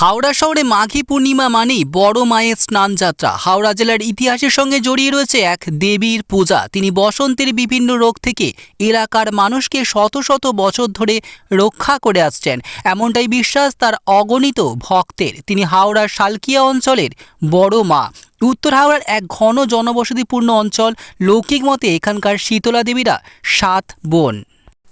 হাওড়া শহরে মাঘী পূর্ণিমা মানেই বড় মায়ের স্নান যাত্রা হাওড়া জেলার ইতিহাসের সঙ্গে জড়িয়ে রয়েছে এক দেবীর পূজা। তিনি বসন্তের বিভিন্ন রোগ থেকে এলাকার মানুষকে শত শত বছর ধরে রক্ষা করে আসছেন। এমনটাই বিশ্বাস তার অগণিত ভক্তের। তিনি হাওড়ার শালকিয়া অঞ্চলের বড় মা। উত্তর হাওড়ার এক ঘন জনবসতিপূর্ণ অঞ্চল, লৌকিক মতে এখানকার শীতলা দেবীরা সাত বোন।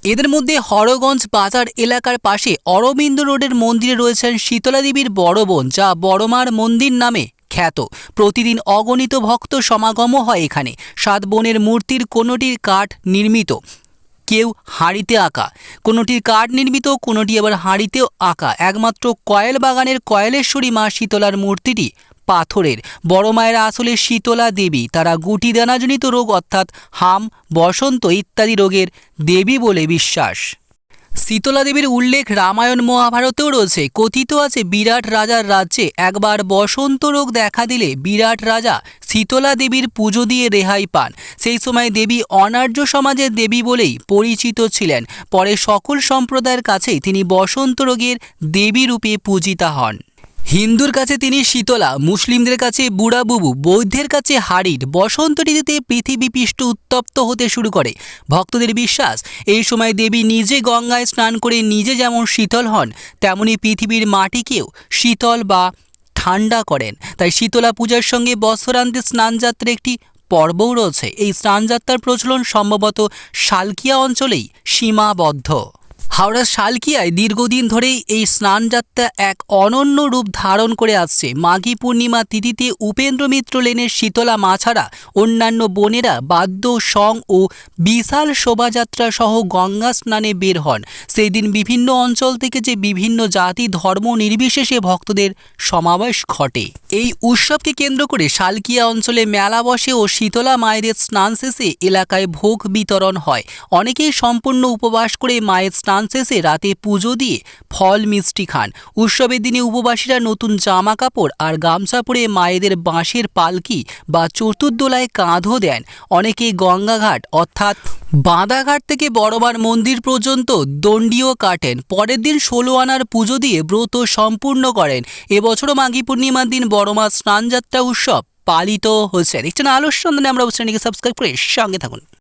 এদের মধ্যে হরগঞ্জ বাজার এলাকার পাশে অরবিন্দ রোডের মন্দিরে রয়েছেন শীতলা দেবীর বড় বোন, যা বড়মার মন্দির নামে খ্যাত। প্রতিদিন অগণিত ভক্ত সমাগমও হয় এখানে। সাত বোনের মূর্তির কোনোটির কাঠ নির্মিত, কেউ হাঁড়িতে আঁকা। কোনোটির কাঠ নির্মিত, কোনোটি আবার হাঁড়িতেও আঁকা। একমাত্র কয়েল বাগানের কয়েলেশ্বরী মা শীতলার মূর্তিটি পাথরের। বড় মায়েরা আসলে শীতলা দেবী, তারা গুটি দানাজনিত রোগ অর্থাৎ হাম, বসন্ত ইত্যাদি রোগের দেবী বলে বিশ্বাস। শীতলা দেবীর উল্লেখ রামায়ণ মহাভারতেও রয়েছে। কথিত আছে, বিরাট রাজার রাজ্যে একবার বসন্ত রোগ দেখা দিলে বিরাট রাজা শীতলা দেবীর পুজো দিয়ে রেহাই পান। সেই সময় দেবী অনার্য সমাজের দেবী বলেই পরিচিত ছিলেন। পরে সকল সম্প্রদায়ের কাছেই তিনি বসন্ত রোগের দেবী রূপে পূজিতা হন। হিন্দুর কাছে তিনি শীতলা, মুসলিমদের কাছে বুড়াবুবু বৌদ্ধের কাছে হাড়ির বসন্ত ঋতুতে পৃথিবী পৃষ্ঠ উত্তপ্ত হতে শুরু করে। ভক্তদের বিশ্বাস, এই সময় দেবী নিজে গঙ্গায় স্নান করে নিজে যেমন শীতল হন, তেমনি পৃথিবীর মাটিকেও শীতল বা ঠান্ডা করেন। তাই শীতলা পূজার সঙ্গে বৎসরান্তে স্নানযাত্রা একটি পর্বও রয়েছে। এই স্নানযাত্রার প্রচলন সম্ভবত শালকিয়া অঞ্চলেই সীমাবদ্ধ। হাওড়ার শালকিয়ায় দীর্ঘদিন ধরেই এই স্নানযাত্রা এক অনন্য রূপ ধারণ করে আসছে। মাঘী পূর্ণিমা তিথিতে উপেন্দ্র মিত্র লেনের শীতলা মা ছাড়া অন্যান্য বোনেরা বাদ্য, সং ও বিশাল শোভাযাত্রা সহ গঙ্গা স্নানে বের হন। সেই দিন বিভিন্ন অঞ্চল থেকে যে বিভিন্ন জাতি ধর্ম নির্বিশেষে ভক্তদের সমাবেশ ঘটে। এই উৎসবকে কেন্দ্র করে শালকিয়া অঞ্চলে মেলা বসে ও শীতলা মায়েদের স্নান শেষে এলাকায় ভোগ বিতরণ হয়। অনেকেই সম্পূর্ণ উপবাস করে মায়ের স্নান শেষে রাতে পুজো দিয়ে ফল মিষ্টি খান। উৎসবের দিনে উপবাসীরা নতুন জামা কাপড় আর গামছা পরে মায়েদের বাঁশের পালকি বা চতুর্দোলায় কাঁধও দেন। অনেকে গঙ্গাঘাট অর্থাৎ বাঁদাঘাট থেকে বড়বার মন্দির পর্যন্ত দণ্ডীয় কাটেন। পরের দিন ষোলো আনার পুজো দিয়ে ব্রত সম্পূর্ণ করেন। এবছরও মাঘী পূর্ণিমার দিন বড়মা স্নানযাত্রা উৎসব পালিত হচ্ছে। দেখছেন আলোর সন্ধানে আমরা চ্যানেলকে সাবস্ক্রাইব করে সঙ্গে থাকুন।